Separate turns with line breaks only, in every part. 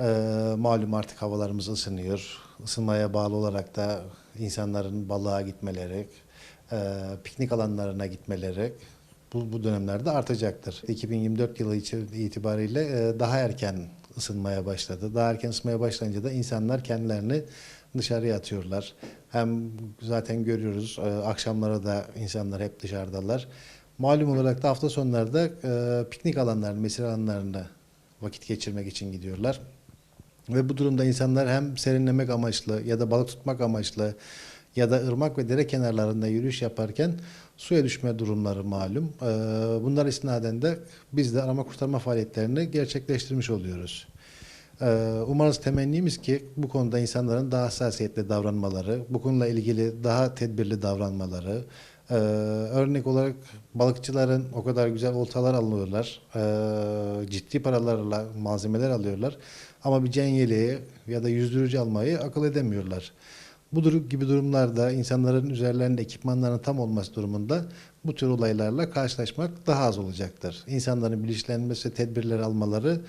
Ee, malum artık havalarımız ısınıyor. Isınmaya bağlı olarak da insanların balığa gitmeleri, e, piknik alanlarına gitmeleri bu, bu dönemlerde artacaktır. 2024 yılı itibariyle e, daha erken ısınmaya başladı. Daha erken ısınmaya başlayınca da insanlar kendilerini dışarıya atıyorlar. Hem zaten görüyoruz e, akşamlara da insanlar hep dışarıdalar. Malum olarak da hafta sonlarda e, piknik alanlarına, mesire alanlarına vakit geçirmek için gidiyorlar. Ve bu durumda insanlar hem serinlemek amaçlı ya da balık tutmak amaçlı ya da ırmak ve dere kenarlarında yürüyüş yaparken suya düşme durumları malum. Ee, Bunlar istinaden de biz de arama kurtarma faaliyetlerini gerçekleştirmiş oluyoruz. Ee, Umarız temennimiz ki bu konuda insanların daha hassasiyetli davranmaları, bu konuyla ilgili daha tedbirli davranmaları, ee, örnek olarak balıkçıların o kadar güzel oltalar alıyorlar, ee, ciddi paralarla malzemeler alıyorlar ama bir can yeleği ya da yüzdürücü almayı akıl edemiyorlar. Bu gibi durumlarda insanların üzerlerinde ekipmanların tam olması durumunda bu tür olaylarla karşılaşmak daha az olacaktır. İnsanların bilinçlenmesi, tedbirler almaları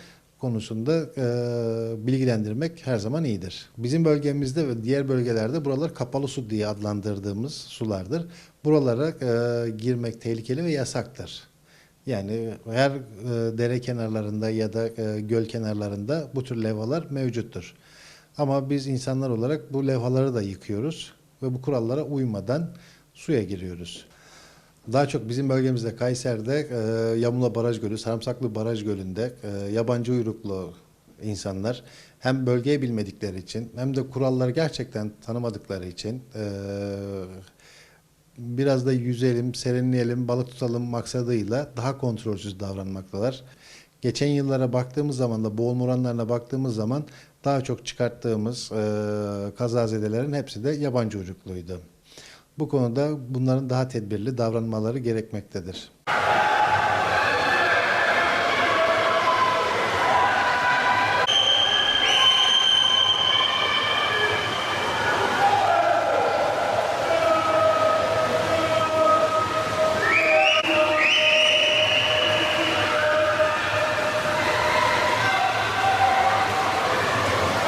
konusunda e, bilgilendirmek her zaman iyidir. Bizim bölgemizde ve diğer bölgelerde buralar kapalı su diye adlandırdığımız sulardır. Buralara e, girmek tehlikeli ve yasaktır. Yani her e, dere kenarlarında ya da e, göl kenarlarında bu tür levhalar mevcuttur. Ama biz insanlar olarak bu levhaları da yıkıyoruz ve bu kurallara uymadan suya giriyoruz. Daha çok bizim bölgemizde Kayseri'de e, Yamula Baraj Gölü, Sarımsaklı Baraj Gölü'nde e, yabancı uyruklu insanlar hem bölgeyi bilmedikleri için hem de kuralları gerçekten tanımadıkları için e, biraz da yüzelim, serinleyelim, balık tutalım maksadıyla daha kontrolsüz davranmaktalar. Geçen yıllara baktığımız zaman da boğulma oranlarına baktığımız zaman daha çok çıkarttığımız e, kazazedelerin hepsi de yabancı uyrukluydu. Bu konuda bunların daha tedbirli davranmaları gerekmektedir.